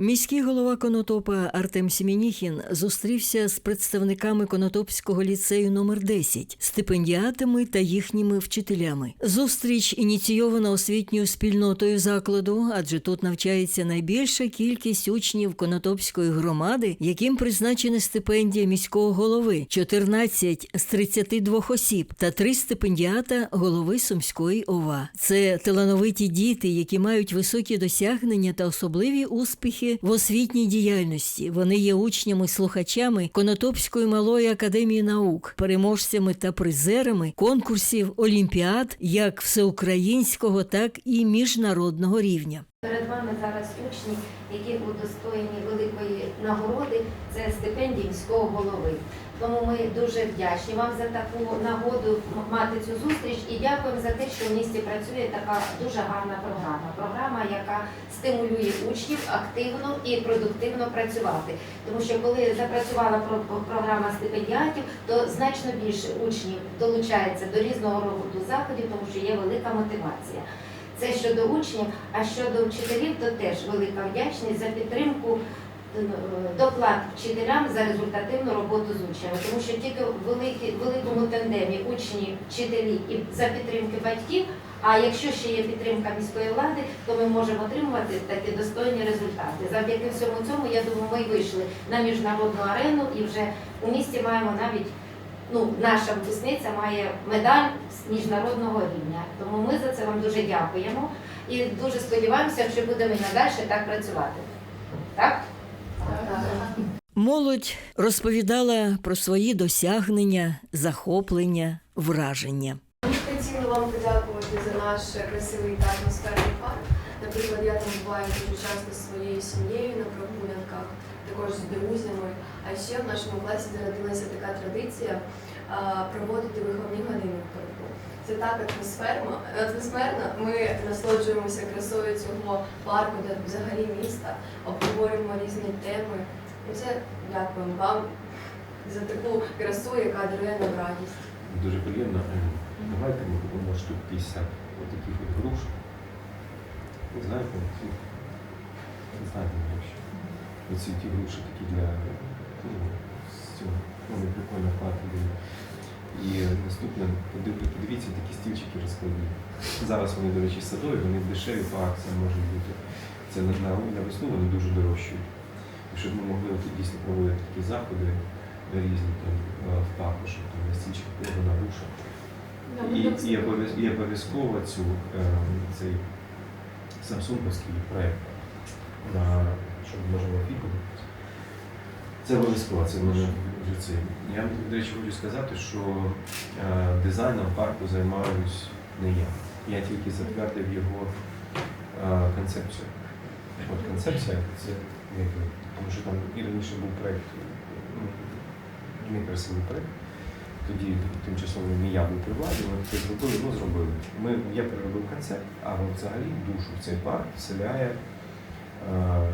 Міський голова Конотопа Артем Сімініхін зустрівся з представниками Конотопського ліцею номер 10 стипендіатами та їхніми вчителями. Зустріч ініційована освітньою спільнотою закладу, адже тут навчається найбільша кількість учнів Конотопської громади, яким призначена стипендія міського голови 14 з 32 осіб та три стипендіата голови Сумської ОВА. Це талановиті діти, які мають високі досягнення та особливі успіхи в освітній діяльності. Вони є учнями-слухачами Конотопської малої академії наук, переможцями та призерами конкурсів олімпіад як всеукраїнського, так і міжнародного рівня. Перед вами зараз учні, які удостоєні великої нагороди, це стипендії міського голови. Тому ми дуже вдячні вам за таку нагоду мати цю зустріч і дякуємо за те, що в місті працює така дуже гарна програма. Програма, яка стимулює учнів активно і продуктивно працювати. Тому що коли запрацювала про- програма стипендіатів, то значно більше учнів долучається до різного роду заходів, тому що є велика мотивація. Це щодо учнів, а щодо вчителів, то теж велика вдячність за підтримку, доклад вчителям за результативну роботу з учнями. Тому що тільки в великому тандемі учні, вчителі і за підтримки батьків. А якщо ще є підтримка міської влади, то ми можемо отримувати такі достойні результати. Завдяки всьому цьому, я думаю, ми вийшли на міжнародну арену і вже у місті маємо навіть ну, наша випускниця має медаль з міжнародного рівня. Тому ми за це вам дуже дякуємо і дуже сподіваємося, що будемо і надалі так працювати. Так? Молодь розповідала про свої досягнення, захоплення, враження. Ми хотіли вам подякувати за наш красивий та атмосферний парк. Наприклад, я там буваю дуже часто зі своєю сім'єю на прогулянках, також з друзями. А ще в нашому класі зародилася така традиція проводити виховні години. Це так атмосферно. атмосферно. Ми насолоджуємося красою цього парку, де взагалі міста, обговорюємо різні теми. І це дякуємо вам за таку красу, яка дарує нам радість. Дуже приємно. Давайте ми купимо штук 50 отаких от груш. Ви знаєте, не знаєте, якщо. Оці ті груші такі для ну, з цього, ну, вони прикольно платили. І наступне, подивіться, такі стільчики розкладні. Зараз вони, до речі, садові, вони дешеві по акціям можуть бути. Це на, на, на весну вони дуже дорожчають. І щоб ми могли от дійсно проводити такі заходи різні там е, в парку, щоб там на стільчиках було на груша. І, і, і обов'язково цю, е, цей самсунговський проєкт, на, щоб можна опікувати. Це обов'язково, це в це. Я до речі, хочу сказати, що е, дизайном парку займаюсь не я. Я тільки затвердив його е, концепцію. От концепція це як, тому що там і раніше був проєкт, ну, некрасивий проєкт. Тоді тимчасово не я був при владі, ми це зробили, ну зробили. Ми, я переробив концепт, а взагалі душу в цей парк вселяє е,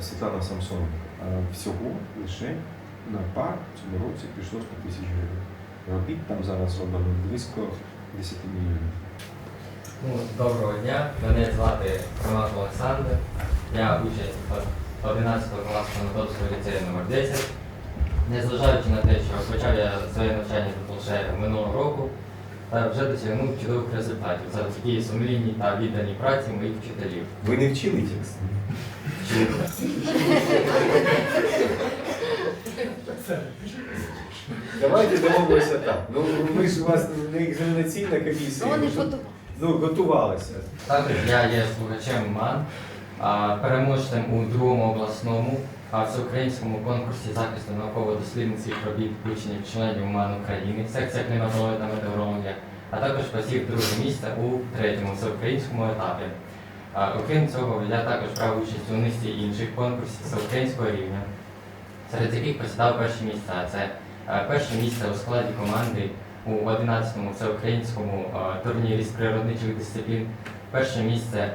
Світлана Самсон. Е, всього лише на парк в цьому році пішло 100 тисяч гривень. Робіт там зараз зроблено близько 10 мільйонів. Ну, доброго дня, мене звати Роман Олександр. Я участь 11 класу Конотопського ліцею номер 10 Незважаючи на те, що почав я своє навчання тут лише минулого року, та вже досягнув чудових результатів завдяки сумлінній та відданій праці моїх вчителів. Ви не вчили текст? Давайте домовимося так. Ну ми ж у вас не екзаменаційна комісія. Ну, вони ж, фото- ну, готувалися. Також я є слухачем МАН, переможцем у другому обласному а, всеукраїнському конкурсі захисту науково-дослідницьких робіт учнів членів МАН України, секція кліматології та метеорологія, а також посів друге місце у третьому всеукраїнському етапі. Окрім цього, я також брав участь у низці інших конкурсів всеукраїнського рівня, серед яких посідав перші місця. Це е, перше місце у складі команди у 11-му всеукраїнському е, турнірі з природничих дисциплін, перше місце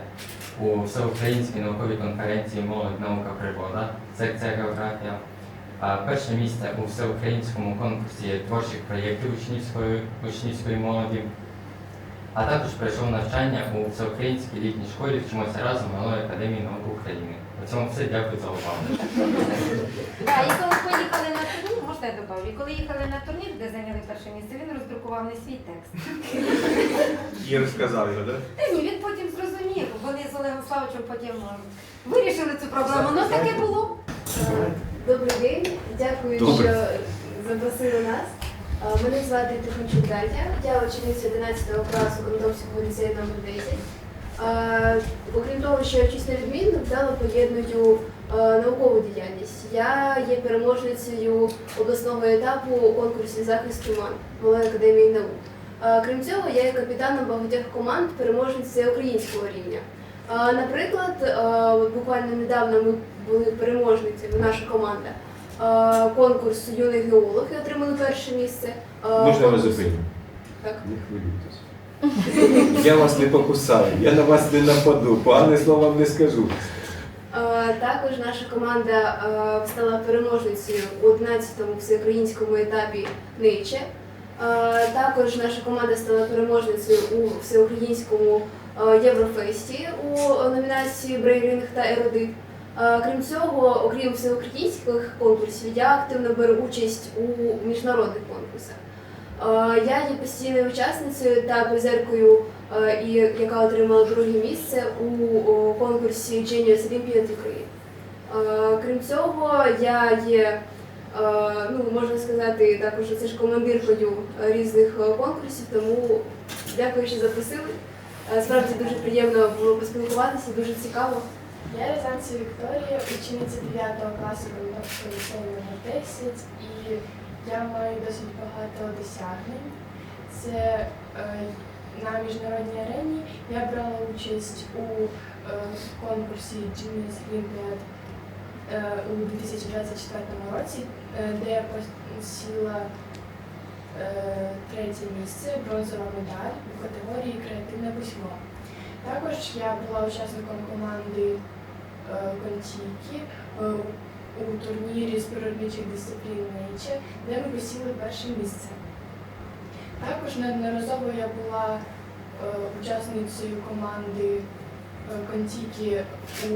у всеукраїнській науковій конференції Молодь. Наука. Природа, секція географія, перше місце у всеукраїнському конкурсі творчих проєктів учнівської, учнівської молоді, а також пройшов навчання у всеукраїнській літній школі вчимося разом Малої академії наук України. У цьому все дякую за увагу. Да, і коли поїхали на турнір, можна я добавлю, і коли їхали на турнір, де зайняли перше місце, він роздрукував не свій текст. І розказав його, так? Та ні, він потім зрозумів. Вони з Олегом Славичем потім е, вирішили цю проблему. Ну таке було. Добрий день, дякую, Добрий. що запросили нас. А, Мене звати Тихончук Катя, я учениця 11 класу Конотопського ліцею номер 10. Окрім того, що я вчусь невідмінно, вдало поєдную наукову діяльність. Я є переможницею обласного етапу у конкурсі захисту Малої академії наук. Крім цього, я є капітаном багатьох команд переможницею українського рівня. Наприклад, буквально недавно ми були переможницями, наша команда а, конкурсу юний геолог і отримали перше місце. Можна я вас конкурс- Так. Не хвилюйтесь. Я вас не покусаю, я на вас не нападу, погане слово вам не скажу. Також наша команда стала переможницею у 11-му всеукраїнському етапі Ниче. Також наша команда стала переможницею у всеукраїнському Єврофесті у номінації Брейринг та Еродит. А, Крім цього, окрім всеукраїнських конкурсів, я активно беру участь у міжнародних конкурсах. Я є постійною учасницею та призеркою е, яка отримала друге місце у конкурсі Genius Olympiad Ukraine. Е, Крім цього, я є, е, ну можна сказати, також це ж командиркою різних е, конкурсів, тому дякую, що запросили. Е, Справді дуже приємно було поспілкуватися, дуже цікаво. Я Рязанцева Вікторія, учениця 9 класу Калиновського ліцею номер 10 і я маю досить багато досягнень. Це е, на міжнародній арені я брала участь у е, конкурсі Genius Olympiad е, у 2024 році, е, де я посіла е, третє місце, бронзова медаль у категорії Креативне письмо. Також я була учасником команди е, Контікі е, у турнірі з природничих дисциплін Нейче, де ми посіли перше місце. Також неодноразово я була е, учасницею команди Контікі у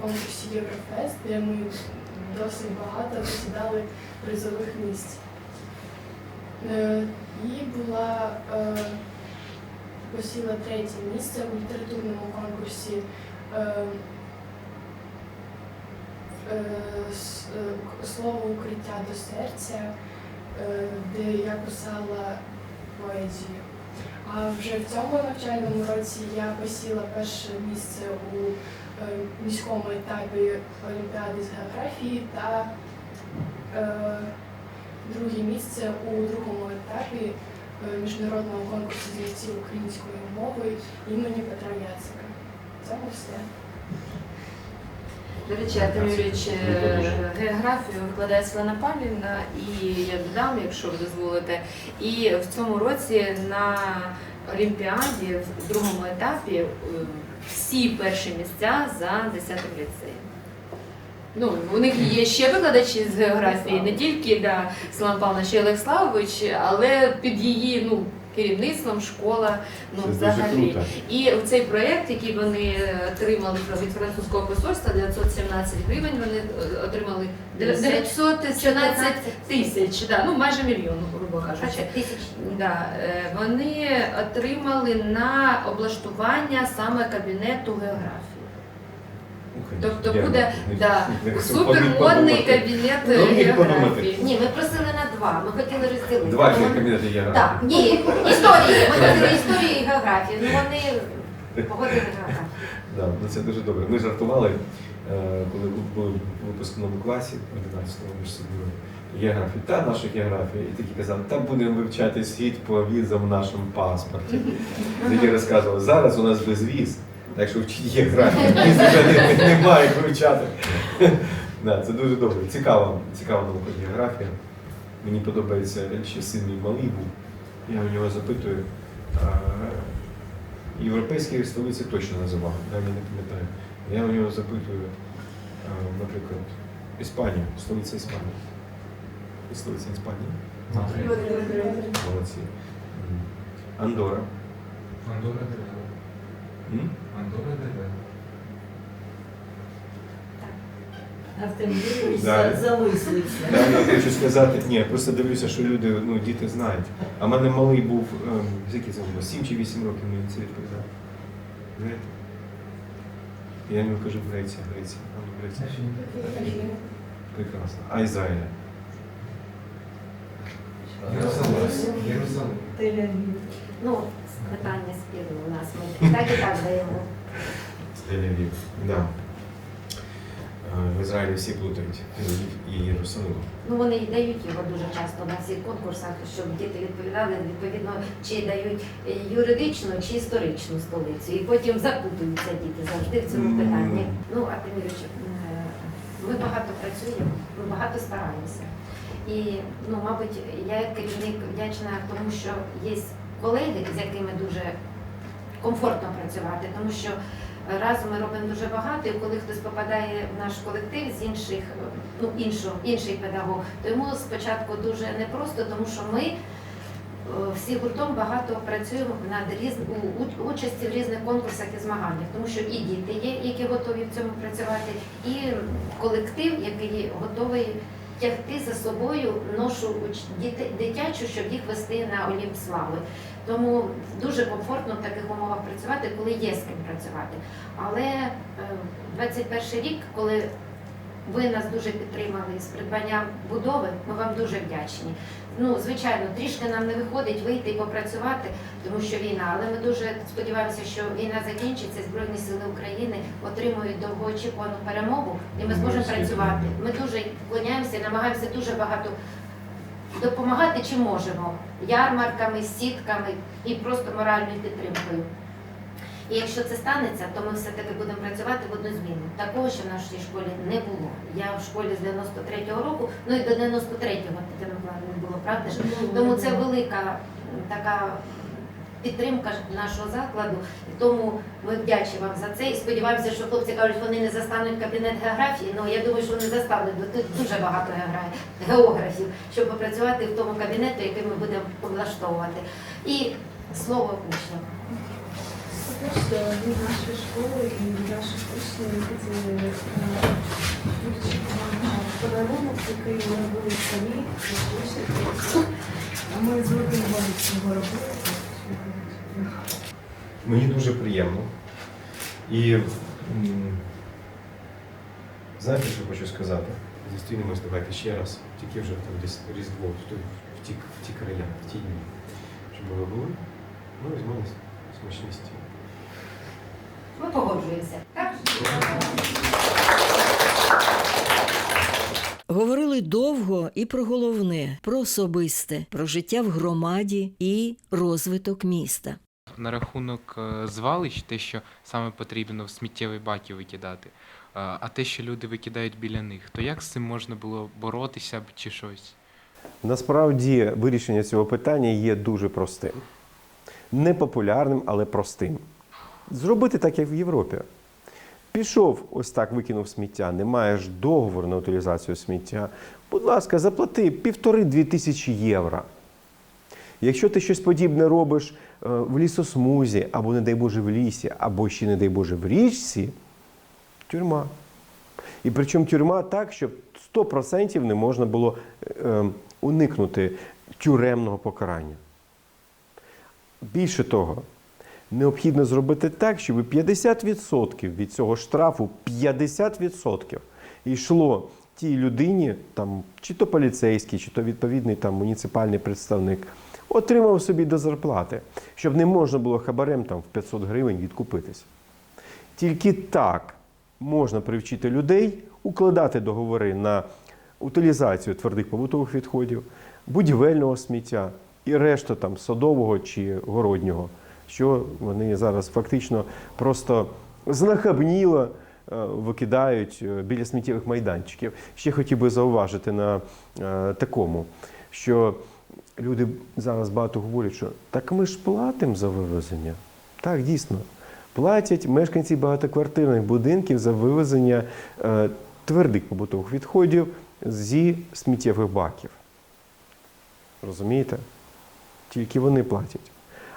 конкурсі Єврофест, де ми досить багато посідали призових місць. І була посіла третє місце у літературному конкурсі е, е, е, Слово укриття до серця, де я писала поезію. А вже в цьому навчальному році я посіла перше місце у міському етапі Олімпіади з географії та друге місце у другому етапі міжнародного конкурсу з лекцій української мови імені Петра Яцика. Це все. До речі, Артем Юрійович е, географію викладає Світлана Павлівна, і я додам, якщо ви дозволите. І в цьому році на Олімпіаді в другому етапі е, всі перші місця за 10 ліцеєм. Ну, у них є ще викладачі з географії, не тільки да, Світлана Павловна, ще Олег Славович, але під її ну, керівництвом школа ну, Це дуже взагалі. круто. І в цей проєкт, який вони отримали від французького посольства, 917 гривень, вони е, отримали 914 тисяч, да, ну майже мільйон, грубо кажучи. тисяч. Да, е, вони отримали на облаштування саме кабінету географії. Тобто буде да, супермодний кабінет Ну, географії. Ні, ми просили на два. Ми хотіли розділити. Два Тому- кабінети є. Так, ні, історії. Ми хотіли історію і географію. Ну вони погодили географію. Да, ну це дуже добре. Ми жартували, е, коли були в випускному класі 11-му між собою. Географію, та наша географія. І такі казали, та будемо вивчати світ по візам в нашому паспорті. Тоді розказували, зараз у нас безвіз, так що вчіть географію, віз вже не, немає вивчати. Да, це дуже добре. Цікава, цікава наука географія. Мені подобається ще син мій малий був. Я у нього запитую. Європейські столиці точно називав, я не пам'ятаю. Я у нього запитую, наприклад, Іспанія, столиця Іспанії. І столиця Іспанії. Молодці. Андора. Андора дерева. Артем Юрійович Да. за- замислився. Да, я хочу сказати, ні, я просто дивлюся, що люди, ну, діти знають. А в мене малий був, ем, скільки це було, 7 чи 8 років мені це відповідав. Знаєте? Я йому кажу, Греція, Греція, а ну Греція. Прекрасно. А Ізраїля? Єрусалим. Єрусалим. Тель-Авів. Ну, питання спіру у нас. Ми і так і так даємо. Тель-Авів, да. Е, В Ізраїлі всі плутають Тель-Авів і Єрусалим. Ну вони і дають його дуже часто на всіх конкурсах, щоб діти відповідали відповідно, чи дають юридичну чи історичну столицю. І потім запутуються діти завжди в цьому питанні. Ну, Артемійович, е, ми багато працюємо, ми багато стараємося. І, ну, мабуть, я як керівник вдячна тому, що є колеги, з якими дуже комфортно працювати, тому що разом ми робимо дуже багато, і коли хтось попадає в наш колектив з інших, ну іншого, інший педагог, то йому спочатку дуже непросто, тому що ми е, всі гуртом багато працюємо над різ... у- участі в різних конкурсах і змаганнях, тому що і діти є, які готові в цьому працювати, і колектив, який готовий тягти за собою ношу дитячу, щоб їх вести на Олімп слави. Тому дуже комфортно в таких умовах працювати, коли є з ким працювати. Але е, 21 рік, коли ви нас дуже підтримали з придбанням будови, ми вам дуже вдячні. Ну, звичайно, трішки нам не виходить вийти і попрацювати, тому що війна, але ми дуже сподіваємося, що війна закінчиться, Збройні Сили України отримують довгоочікувану перемогу, і ми зможемо працювати. Ми дуже вклоняємося і намагаємося дуже багато допомагати, чи можемо ярмарками, сітками і просто моральною підтримкою. І якщо це станеться, то ми все-таки будемо працювати в одну зміну. Такого ще в нашій школі не було. Я в школі з 93-го року, ну і до 93-го Тетяна Миколаївна, не було, правда ж? Тому це велика така підтримка нашого закладу. І тому ми вдячні вам за це і сподіваємося, що хлопці кажуть, вони не застануть кабінет географії. Ну я думаю, що вони застануть, бо тут дуже багато географів, щоб попрацювати в тому кабінеті, який ми будемо облаштовувати. І слово учням. По-перше, від нашої школи і від наших учнів е, подарунок, який ми були самі. А ми з великим цього робили. Мені дуже приємно. І знаєте, що хочу сказати? Зустрінемось давайте ще раз, тільки вже там десь Різдво, в, ті, края, в ті дні. Щоб ви були, ну, візьмемо смачні стіл. Ми погоджуємося. Так? Говорили довго і про головне, про особисте, про життя в громаді і розвиток міста. На рахунок е, звалищ, те, що саме потрібно в сміттєві баки викидати, е, а те, що люди викидають біля них, то як з цим можна було боротися чи щось? Насправді вирішення цього питання є дуже простим. Непопулярним, але простим. Зробити так, як в Європі. Пішов, ось так викинув сміття, не маєш договору на утилізацію сміття. Будь ласка, заплати півтори-дві тисячі євро. Якщо ти щось подібне робиш е, в лісосмузі, або, не дай Боже, в лісі, або ще, не дай Боже, в річці, тюрма. І причому тюрма так, щоб 100% не можна було е, уникнути тюремного покарання. Більше того, необхідно зробити так, щоб 50% від цього штрафу 50% йшло тій людині, там, чи то поліцейський, чи то відповідний там, муніципальний представник, отримав собі до зарплати, щоб не можна було хабарем там, в 500 гривень відкупитись. Тільки так можна привчити людей укладати договори на утилізацію твердих побутових відходів, будівельного сміття і решту там садового чи городнього, що вони зараз фактично просто знахабніло е, викидають е, біля сміттєвих майданчиків. Ще хотів би зауважити на е, такому, що люди зараз багато говорять, що так ми ж платимо за вивезення. Так, дійсно. Платять мешканці багатоквартирних будинків за вивезення твердих побутових відходів зі сміттєвих баків. Розумієте? Тільки вони платять.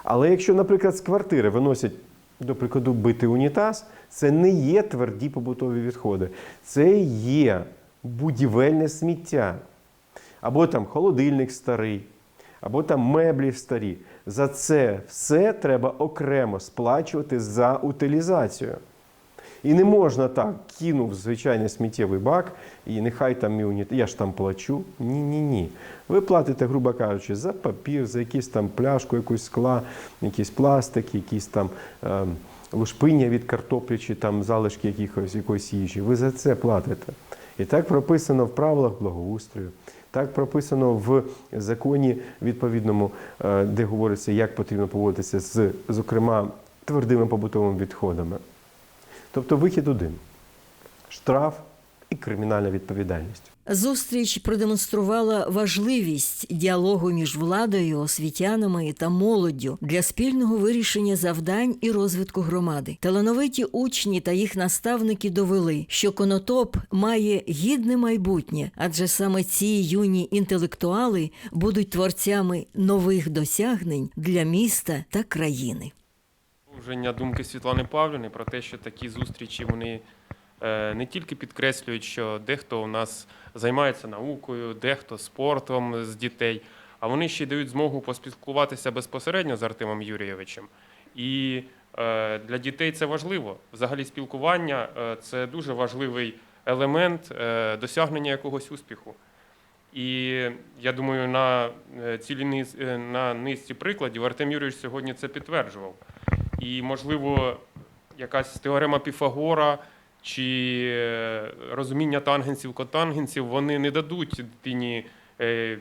Але якщо, наприклад, з квартири виносять, до прикладу, бити унітаз, це не є тверді побутові відходи, це є будівельне сміття. Або там холодильник старий, або там меблі старі. За це все треба окремо сплачувати за утилізацію. І не можна так, кинув звичайний сміттєвий бак, і нехай там мій унітаз, я ж там плачу. Ні, ні. Ви платите, грубо кажучи, за папір, за якісь там пляшку, якусь скла, якийсь пластик, якісь там е, лушпиння від картоплі чи там залишки якихось якоїсь їжі. Ви за це платите. І так прописано в правилах благоустрою. Так прописано в законі відповідному, е, де говориться, як потрібно поводитися з, зокрема, твердими побутовими відходами. Тобто вихід один: штраф і кримінальна відповідальність. Зустріч продемонструвала важливість діалогу між владою, освітянами та молоддю для спільного вирішення завдань і розвитку громади. Талановиті учні та їх наставники довели, що конотоп має гідне майбутнє, адже саме ці юні інтелектуали будуть творцями нових досягнень для міста та країни. Продовження думки Світлани Павлівни про те, що такі зустрічі вони е, не тільки підкреслюють, що дехто у нас займається наукою, дехто спортом з дітей, а вони ще й дають змогу поспілкуватися безпосередньо з Артемом Юрійовичем. І е, для дітей це важливо. Взагалі, спілкування е, це дуже важливий елемент досягнення якогось успіху. І я думаю, на е, на низці прикладів Артем Юрійович сьогодні це підтверджував. І, можливо, якась теорема Піфагора чи е, розуміння тангенсів, котангенсів, вони не дадуть дитині е,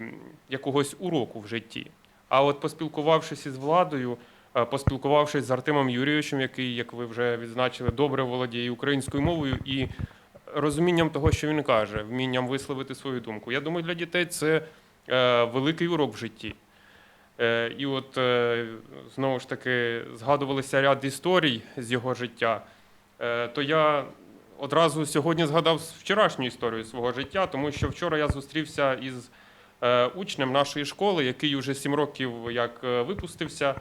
якогось уроку в житті. А от поспілкувавшись із владою, е, поспілкувавшись з Артемом Юрійовичем, який, як ви вже відзначили, добре володіє українською мовою, і розумінням того, що він каже, вмінням висловити свою думку. Я думаю, для дітей це великий урок в житті. Е, І от е, знову ж таки згадувалися ряд історій з його життя. Е, То я одразу сьогодні згадав вчорашню історію свого життя, тому що вчора я зустрівся із учнем нашої школи, який уже сім років як випустився.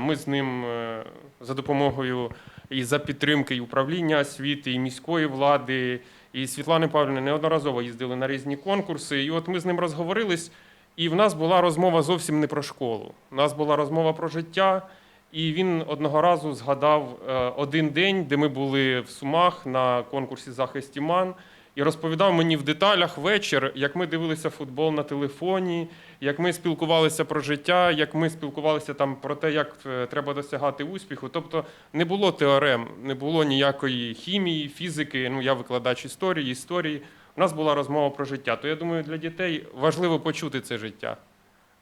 Ми з ним за допомогою і за підтримки і управління освіти, і міської влади, і Світлани Павлівни неодноразово їздили на різні конкурси. І от ми з ним розговорились. І в нас була розмова зовсім не про школу. У нас була розмова про життя, і він одного разу згадав е, один день, де ми були в Сумах на конкурсі захисті МАН, і розповідав мені в деталях вечір, як ми дивилися футбол на телефоні, як ми спілкувалися про життя, як ми спілкувалися там про те, як е, треба досягати успіху. Тобто не було теорем, не було ніякої хімії, фізики. Ну я викладач історії, історії. У нас була розмова про життя. То я думаю, для дітей важливо почути це життя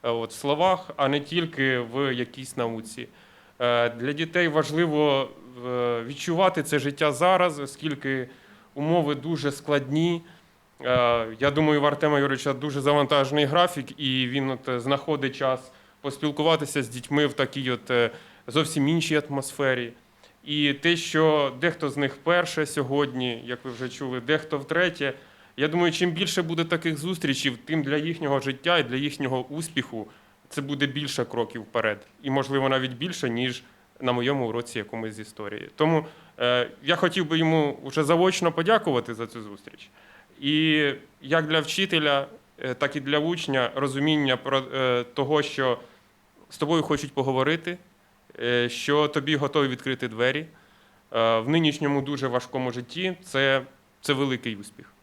е, от, в словах, а не тільки в якійсь науці. Е, Для дітей важливо е, відчувати це життя зараз, оскільки умови дуже складні. Я думаю, в Артема Юрича дуже завантажений графік, і він от знаходить час поспілкуватися з дітьми в такій от зовсім іншій атмосфері. І те, що дехто з них вперше сьогодні, як ви вже чули, дехто втретє. Я думаю, чим більше буде таких зустрічей, тим для їхнього життя і для їхнього успіху це буде більше кроків вперед. І, можливо, навіть більше, ніж на моєму уроці якомусь з історії. Тому е, я хотів би йому вже заочно подякувати за цю зустріч. І як для вчителя, е, так і для учня розуміння про е, того, що з тобою хочуть поговорити, е, що тобі готові відкрити двері. Е, В нинішньому дуже важкому житті це, це великий успіх.